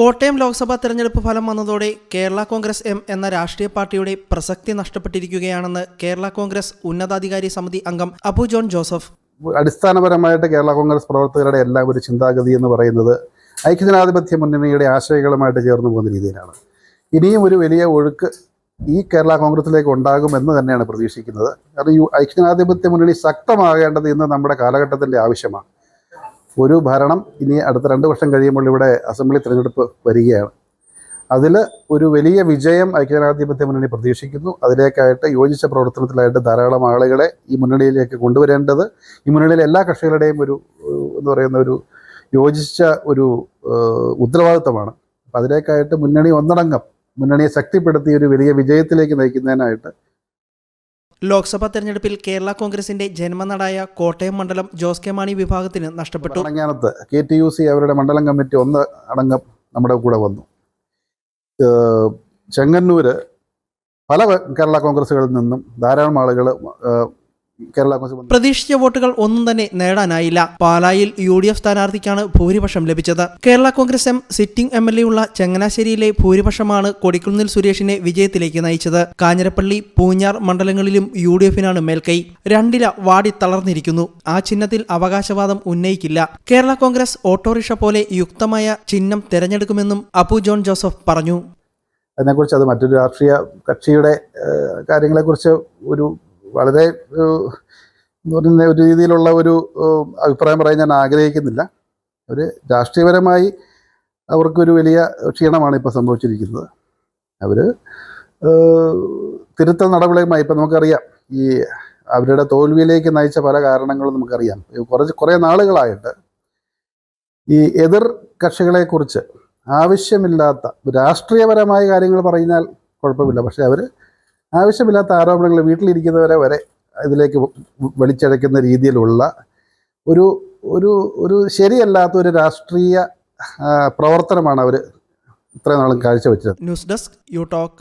കോട്ടയം ലോക്സഭാ തെരഞ്ഞെടുപ്പ് ഫലം വന്നതോടെ കേരള കോൺഗ്രസ് എം എന്ന രാഷ്ട്രീയ പാർട്ടിയുടെ പ്രസക്തി നഷ്ടപ്പെട്ടിരിക്കുകയാണെന്ന് കേരള കോൺഗ്രസ് ഉന്നതാധികാരി സമിതി അംഗം അബു ജോൺ ജോസഫ്. അടിസ്ഥാനപരമായിട്ട് കേരള കോൺഗ്രസ് പ്രവർത്തകരുടെ എല്ലാം ഒരു ചിന്താഗതി എന്ന് പറയുന്നത് ഐക്യജനാധിപത്യ മുന്നണിയുടെ ആശയങ്ങളുമായിട്ട് ചേർന്ന് പോകുന്ന രീതിയിലാണ്. ഇനിയും ഒരു വലിയ ഒഴുക്ക് ഈ കേരള കോൺഗ്രസിലേക്ക് ഉണ്ടാകുമെന്ന് തന്നെയാണ് പ്രതീക്ഷിക്കുന്നത്. കാരണം ഈ ഐക്യജനാധിപത്യ മുന്നണി ശക്തമാകേണ്ടത് ഇന്ന് നമ്മുടെ കാലഘട്ടത്തിന്റെ ആവശ്യമാണ്. ഒരു ഭരണം ഇനി അടുത്ത രണ്ട് വർഷം കഴിയുമ്പോൾ ഇവിടെ അസംബ്ലി തിരഞ്ഞെടുപ്പ് വരികയാണ്. അതിൽ ഒരു വലിയ വിജയം ഐക്യജനാധിപത്യ മുന്നണി പ്രതീക്ഷിക്കുന്നു. അതിലേക്കായിട്ട് യോജിച്ച പ്രവർത്തനത്തിലായിട്ട് ധാരാളം ആളുകളെ ഈ മുന്നണിയിലേക്ക് കൊണ്ടുവരേണ്ടത് ഈ മുന്നണിയിലെ എല്ലാ കക്ഷികളുടെയും ഒരു എന്ന് പറയുന്ന ഒരു യോജിച്ച ഒരു ഉത്തരവാദിത്തമാണ്. അപ്പം അതിലേക്കായിട്ട് മുന്നണി ഒന്നടങ്കം മുന്നണിയെ ശക്തിപ്പെടുത്തി ഒരു വലിയ വിജയത്തിലേക്ക് നയിക്കുന്നതിനായിട്ട് ലോക്സഭാ തെരഞ്ഞെടുപ്പിൽ കേരള കോൺഗ്രസിന്റെ ജന്മനാടായ കോട്ടയം മണ്ഡലം ജോസ് കെ മാണി വിഭാഗത്തിന് നഷ്ടപ്പെട്ടു. ഭരണങ്ങാനത്ത് കെ ടി യു സി അവരുടെ മണ്ഡലം കമ്മിറ്റി ഒന്ന് അടങ്കം നമ്മുടെ കൂടെ വന്നു. ചെങ്ങന്നൂര് പല കേരള കോൺഗ്രസുകളിൽ നിന്നും ധാരാളം ആളുകൾ കേരള കോൺഗ്രസ് പ്രതീക്ഷിച്ച വോട്ടുകൾ ഒന്നും തന്നെ നേടാനായില്ല. പാലായിൽ യു ഡി എഫ് സ്ഥാനാർത്ഥിക്കാണ് ഭൂരിപക്ഷം ലഭിച്ചത്. Kerala Congress M sitting M L A ഉള്ള ചങ്ങനാശ്ശേരിയിലെ ഭൂരിപക്ഷമാണ് കൊടിക്കുന്നിൽ സുരേഷിനെ വിജയത്തിലേക്ക് നയിച്ചത്. കാഞ്ഞിരപ്പള്ളി പൂഞ്ഞാർ മണ്ഡലങ്ങളിലും യു ഡി എഫിനാണ് മേൽക്കൈ. രണ്ടില വാടി തളർന്നിരിക്കുന്നു. ആ ചിഹ്നത്തിൽ അവകാശവാദം ഉന്നയിക്കില്ല. കേരള കോൺഗ്രസ് ഓട്ടോറിക്ഷ പോലെ യുക്തമായ ചിഹ്നം തെരഞ്ഞെടുക്കുമെന്നും അപ്പു ജോൺ ജോസഫ് പറഞ്ഞു. അതിനെക്കുറിച്ച് അത് മറ്റൊരു രാഷ്ട്രീയ കക്ഷിയുടെ കാര്യങ്ങളെക്കുറിച്ച് ഒരു വളരെ പറയുന്ന ഒരു രീതിയിലുള്ള ഒരു അഭിപ്രായം പറയാൻ ഞാൻ ആഗ്രഹിക്കുന്നില്ല. ഒരു രാഷ്ട്രീയപരമായി അവർക്കൊരു വലിയ ക്ഷീണമാണ് ഇപ്പോൾ സംഭവിച്ചിരിക്കുന്നത്. അവർ തിരുത്തൽ നടപടിയുമായി ഇപ്പം നമുക്കറിയാം. ഈ അവരുടെ തോൽവിയിലേക്ക് നയിച്ച പല കാരണങ്ങളും നമുക്കറിയാം. കുറച്ച് കുറേ നാളുകളായിട്ട് ഈ എതിർ കക്ഷികളെക്കുറിച്ച് ആവശ്യമില്ലാത്ത രാഷ്ട്രീയപരമായ കാര്യങ്ങൾ പറഞ്ഞാൽ കുഴപ്പമില്ല. പക്ഷേ അവർ ആവശ്യമില്ലാത്ത ആരോപണങ്ങൾ വീട്ടിലിരിക്കുന്നവരെ വരെ ഇതിലേക്ക് വലിച്ചഴക്കുന്ന രീതിയിലുള്ള ഒരു ഒരു ഒരു ശരിയല്ലാത്ത ഒരു രാഷ്ട്രീയ പ്രവർത്തനമാണ് അവർ ഇത്രയും നാളും കാഴ്ചവെച്ചത്. News desk you talk